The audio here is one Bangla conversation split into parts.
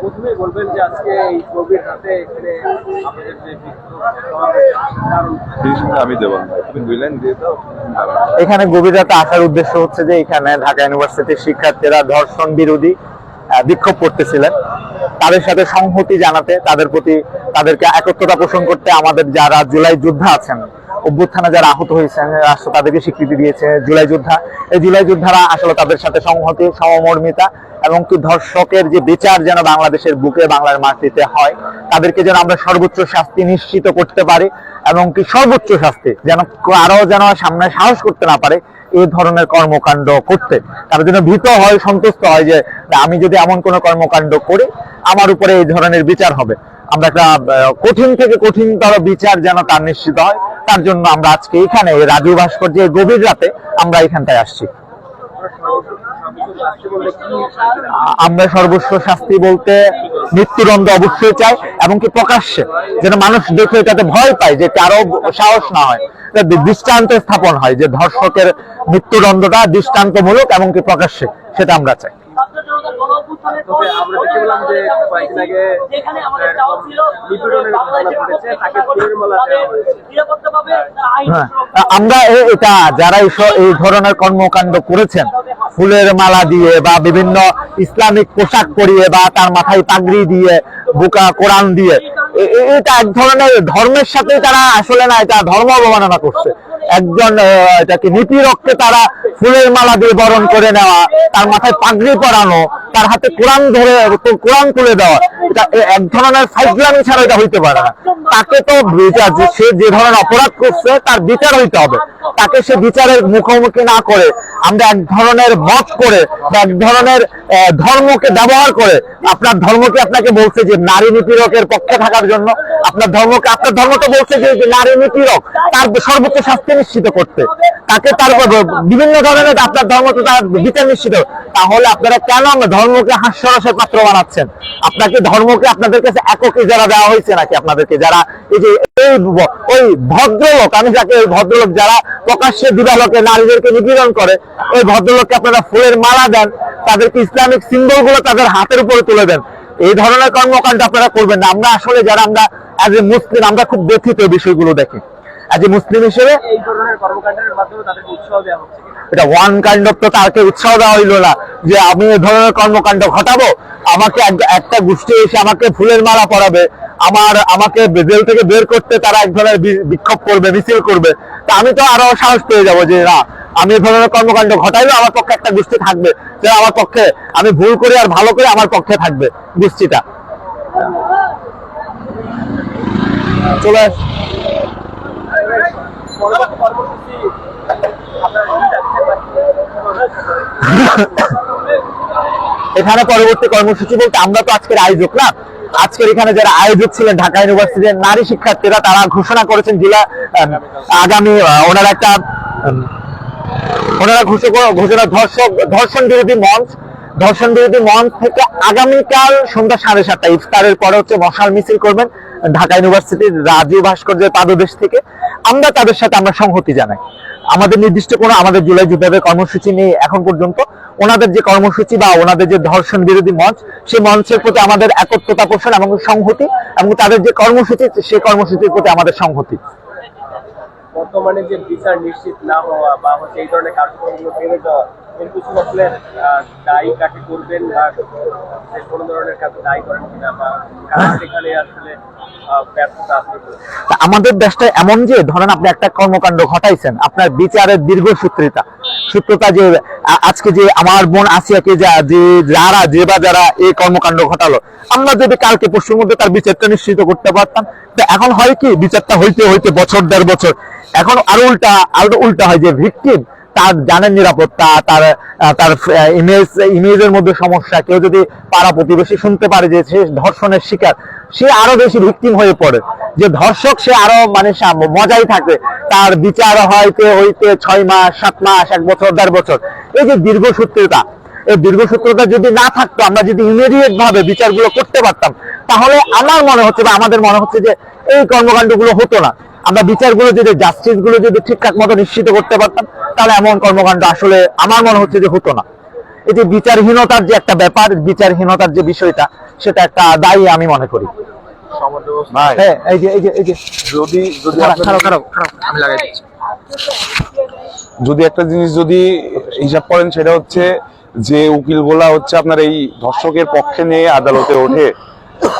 প্রথমেই বলবেন যে আজকে এই গভীর রাতে এখানে আমাদের যে আমি দিয়ে দাও এখানে গভীর রাতে আসার উদ্দেশ্য হচ্ছে যে এখানে ঢাকা ইউনিভার্সিটির শিক্ষার্থীরা ধর্ষণ বিরোধী বিক্ষোভ করতেছিলেন। তাদের সাথে সংহতি জানাতে, তাদের প্রতি তাদেরকে একত্রতা পোষণ করতে আমাদের যারা জুলাই যোদ্ধা আছেন, অভ্যুত্থানে যারা আহত হয়েছেন, রাষ্ট্র তাদেরকে স্বীকৃতি দিয়েছে জুলাই যোদ্ধা। এই জুলাই যোদ্ধারা আসলে তাদের সাথে সংহতি, সমমর্মিতা এবং কি ধর্ষকের যে বিচার যেন বাংলাদেশের বুকে, বাংলার মাটিতে হয়, তাদেরকে যেন আমরা সর্বোচ্চ শাস্তি নিশ্চিত করতে পারি এবং কি সর্বোচ্চ শাস্তি যেন আরও যেন সামনে সাহস করতে না পারে এই ধরনের কর্মকাণ্ড করতে। তারা যেন ভীত হয়, সন্তুষ্ট হয় যে আমি যদি এমন কোনো কর্মকাণ্ড করি, আমার উপরে এই ধরনের বিচার হবে। আমরা একটা কঠিন থেকে কঠিনতর বিচার যেন তার নিশ্চিত হয়, তার জন্য আমরা আজকে এখানে রাজু ভাস্কর্যের গভীর রাতে আমরা এখানটায় আসছি। আমরা সর্বস্ব শাস্তি বলতে মৃত্যুদণ্ড অবশ্যই চাই এবং কি প্রকাশ্যে, যেন মানুষ দেখে এটাতে ভয় পায় যে কারও সাহস না হয়। দৃষ্টান্ত স্থাপন হয় যে ধর্ষকের মৃত্যুদণ্ডটা দৃষ্টান্তমূলক এবং কি প্রকাশ্যে, সেটা আমরা চাই। নিপীড়নের ঘটনা ঘটেছে, তাকে ফুলের দেওয়া হয়েছে। হ্যাঁ আমরা এটা, যারা এই ধরনের কর্মকাণ্ড করেছেন, ফুলের মালা দিয়ে বা বিভিন্ন ইসলামিক পোশাক পরিয়ে বা তার মাথায় পাগড়ি দিয়ে, বুকা কোরআন দিয়ে এটা এক ধরনের ধর্মের সাথে তারা আসলে না, এটা ধর্ম অবমাননা করছে। একজন এটাকে নিপীড়ককে তারা ফুলের মালা দিয়ে বরণ করে নেওয়া, তার মাথায় পাগড়ি পরানো, তার হাতে কোরআন ধরে, কোরআন তুলে দেওয়া, এটা এক ধরনের ফাইজলামি ছাড়া এটা হইতে পারে না। তাকে তো বিচার সে যে ধরনের অপরাধ করছে, তার বিচার হইতে হবে। তাকে সে বিচারের মুখোমুখি না করে, আমরা এক ধরনের মত করে বা এক ধরনের ধর্মকে ব্যবহার করে আপনার ধর্মকে আপনাকে বলছে যে নারী নিপীড়কের পক্ষে থাকার জন্য, আপনার ধর্মকে, আপনার ধর্ম তো বলছে যে নারী নিপীড়ক, তার সর্বোচ্চ শাস্তি নিশ্চিত করতে। তাকে তার বিভিন্ন ধরনের আপনার ধর্ম তো তার বিচার নিশ্চিত। তাহলে আপনারা কেন ধর্মকে হাস্যরসের পাত্র বানাচ্ছেন? আপনাকে ধর্মকে আপনাদের কাছে এককে যারা দেওয়া হয়েছে নাকি আপনাদেরকে? যারা এই যে এই ওই ভদ্রলোক আমি যাকে ওই ভদ্রলোক যারা প্রকাশ্যে দিবালোকে নারীদেরকে নিপীড়ন করে ওই ভদ্রলোককে আপনারা ফুলের মালা দেন তাদেরকে ইসলামিক সিম্বলগুলো তাদের হাতের উপরে তুলে দেন। এই ধরনের কর্মকাণ্ড আপনারা করবেন না। আমরা আসলে যারা আমরা অ্যাজ এ মুসলিম আমরা খুব ব্যথিত এই বিষয়গুলো দেখে। অ্যাজ এ মুসলিম হিসেবে এই ধরনের কর্মকাণ্ডের মাধ্যমে তাদেরকে উৎসাহ দেওয়া হচ্ছে এটা ওয়ান কাইন্ড অফ তো তাকে উৎসাহ দেওয়া হইল না যে আমি এই ধরনের কর্মকাণ্ড ঘটাবো আমাকে একটা গোষ্ঠী এসে আমাকে ফুলের মালা পরাবে আমার, আমাকে জেল থেকে বের করতে তারা এক ধরনের বিক্ষোভ করবে, মিছিল করবে। তা আমি তো আরও সাহস পেয়ে যাব যে, না, আমি এই ধরনের কর্মকাণ্ড ঘটাইলেও আমার পক্ষে একটা গোষ্ঠী থাকবে। যে আমার পক্ষে আমি ভুল করে আর ভালো করে আমার পক্ষে থাকবে গোষ্ঠীটা। চলে এখানে পরবর্তী কর্মসূচি বলতে আমরা তো আজকের আয়োজক, না? আজকের এখানে যারা আয়োজক ছিলেন ঢাকা ইউনিভার্সিটির নারী শিক্ষার্থীরা, তারা ঘোষণা করেছেন জেলা আগামী ওনার একটা ওনারা ঘোষণা ধর্ষক, ধর্ষণ বিরোধী মঞ্চ, ধর্ষণ বিরোধী মঞ্চ থেকে আগামীকাল সন্ধ্যা সাড়ে সাতটা ইফতারের পরে হচ্ছে মশাল মিছিল করবেন ঢাকা ইউনিভার্সিটির রাজীব ভাস্কর্যের পাদদেশ থেকে। আমরা তাদের সাথে আমরা সংহতি জানাই। আমাদের নির্দিষ্ট কোনো আমাদের জুলাই যুদ্ধে কর্মসূচি নেই এখন পর্যন্ত। ওনাদের যে কর্মসূচি বা ওনাদের যে ধর্ষণ বিরোধী মঞ্চ, সেই মঞ্চের প্রতি আমাদের একত্রতা পোষণ এবং সংহতি এবং তাদের যে কর্মসূচি, সেই কর্মসূচির প্রতি আমাদের সংহতি। বর্তমানে যে বিচার নিশ্চিত না হওয়া বা হচ্ছে এই ধরনের কার্যক্রমগুলো বেড়ে যাওয়া কিছু দায়ী কাকে করবেন বা ধরনের দায়ী করেন কিনা বা আসলে আমাদের দেশটা এমন যে, ধরেন আপনি একটা কর্মকাণ্ড ঘটাইছেন, আপনার বিচারের দীর্ঘ সূত্রিতা। সূত্রতা যে আজকে যে আমার বোন আসিয়াকে যা, যে, যারা, যে বা যারা এই কর্মকাণ্ড ঘটালো, আমরা যদি কালকে পরশুর মধ্যে তার বিচারটা নিশ্চিত করতে পারতাম, তো এখন হয় কি, বিচারটা হইতে হইতে বছর দেড় বছর। এখন আরও উল্টা আরও উল্টা হয় যে, ভিকটিম তার জানের নিরাপত্তা, তার তার ইমেজ ইমেজের মধ্যে সমস্যা, কেউ যদি পাড়া প্রতিবেশী শুনতে পারে যে সে ধর্ষণের শিকার, সে আরও বেশি ভিকটিম হয়ে পড়ে। যে ধর্ষক সে আরও মানে মজাই থাকে। তার বিচার হইতে হইতে ছয় মাস, সাত মাস, এক বছর, দেড় বছর। এই যে দীর্ঘসূত্রতা এই দীর্ঘসূত্রতা যদি না থাকতো, আমরা যদি ইমিডিয়েট ভাবে বিচারগুলো করতে পারতাম, তাহলে আমার মনে হচ্ছে বা আমাদের মনে হচ্ছে যে এই কর্মকাণ্ডগুলো হতো না। আমরা বিচারগুলো যদি জাস্টিসগুলো যদি ঠিকঠাক মতো নিশ্চিত করতে পারতাম তাহলে এমন কর্মকাণ্ড আসলে আমার মনে হচ্ছে যে হতো না। এই যে বিচারহীনতার যে একটা ব্যাপার বিচারহীনতার যে বিষয়টা সেটা একটা দায়ী আমি মনে করি। যদি একটা জিনিস যদি হিসাব করেন সেটা হচ্ছে যে উকিল উকিলগুলা হচ্ছে আপনার এই ধর্ষকের পক্ষে নিয়ে আদালতে ওঠে।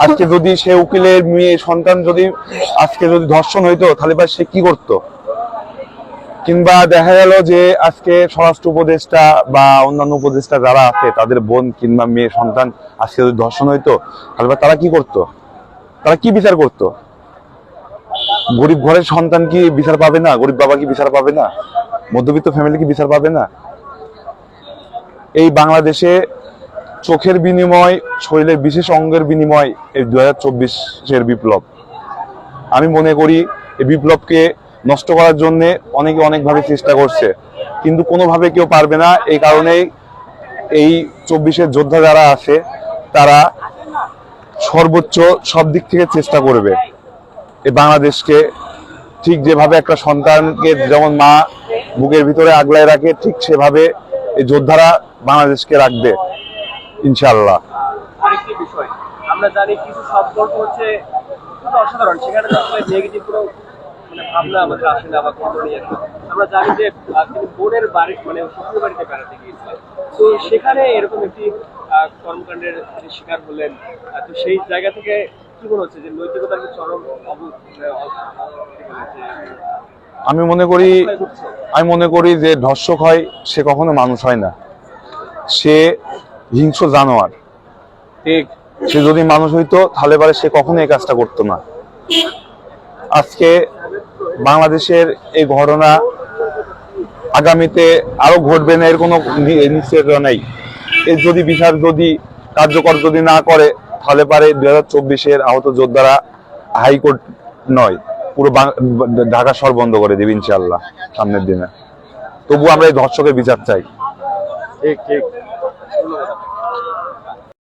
আজকে যদি সে উকিলের মেয়ে সন্তান যদি আজকে যদি ধর্ষণ হইতো, তাহলে বা সে কি করতো? কিংবা দেখা গেল যে আজকে স্বরাষ্ট্র উপদেষ্টা বা অন্যান্য উপদেষ্টা যারা আছে, তাদের বোন কিংবা মেয়ে সন্তান আজকে যদি ধর্ষণ হইতো, তাহলে তারা কি করতো? তারা কি বিচার করতো? গরিব ঘরের সন্তান কি বিচার পাবে না? গরিব বাবা কি বিচার পাবে না? মধ্যবিত্ত ফ্যামিলি কি বিচার পাবে না? এই বাংলাদেশে চোখের বিনিময়, শরীরের বিশেষ অঙ্গের বিনিময় এই দু হাজার বিপ্লব। আমি মনে করি এই বিপ্লবকে নষ্ট করার জন্য অনেকে অনেকভাবে চেষ্টা করছে। কিন্তু কোনোভাবে কেউ পারবে না, এই কারণেই এই চব্বিশের যোদ্ধা যারা আছে, তারা সর্বোচ্চ সব দিক থেকে চেষ্টা করবে। এই বাংলাদেশকে ঠিক যেভাবে একটা সন্তানকে যেমন মা বুকের ভিতরে আগলায় রাখে, ঠিক সেভাবে এই যোদ্ধারা বাংলাদেশকে রাখবে। ইনশাআল্লাহ। আরেকটি বিষয় আমরা জানি কিছু সম্পর্ক হচ্ছে অসাধারণ সেখানে আসলে নেগেটিভ কোনো মানে ভাবনা আমাদের আসে না বা কোনো নিয়ে আমরা জানি যে তিনি বোনের বাড়ি মানে শ্বশুর বাড়িতে বেড়াতে গিয়েছিলেন। তো সেখানে এরকম একটি কর্মকাণ্ডের শিকার হলেন। তো সেই জায়গা থেকে কি মনে হচ্ছে যে নৈতিকতার চরম মানে আমি মনে করি আমি মনে করি যে ধর্ষক হয় সে কখনো মানুষ হয় না। সে হিংস্র জানোয়ার। ঠিক। সে যদি মানুষ হইতো তাহলে পারে সে কখনো এই কাজটা করতো না। আজকে বাংলাদেশের এই ঘটনা আগামীতে আরও ঘটবে না এর কোনো নিশ্চয়তা নেই। এর যদি বিচার যদি কার্যকর যদি না করে তাহলে পারে দুই হাজার চব্বিশের আহত যোদ্ধারা হাইকোর্ট নয় পুরো ঢাকা শহর বন্ধ করে দেবে ইনশাল্লাহ সামনের দিনে। তবু আমরা এই ধর্ষকের বিচার চাই। ঠিক ঠিক। ধন্যবাদ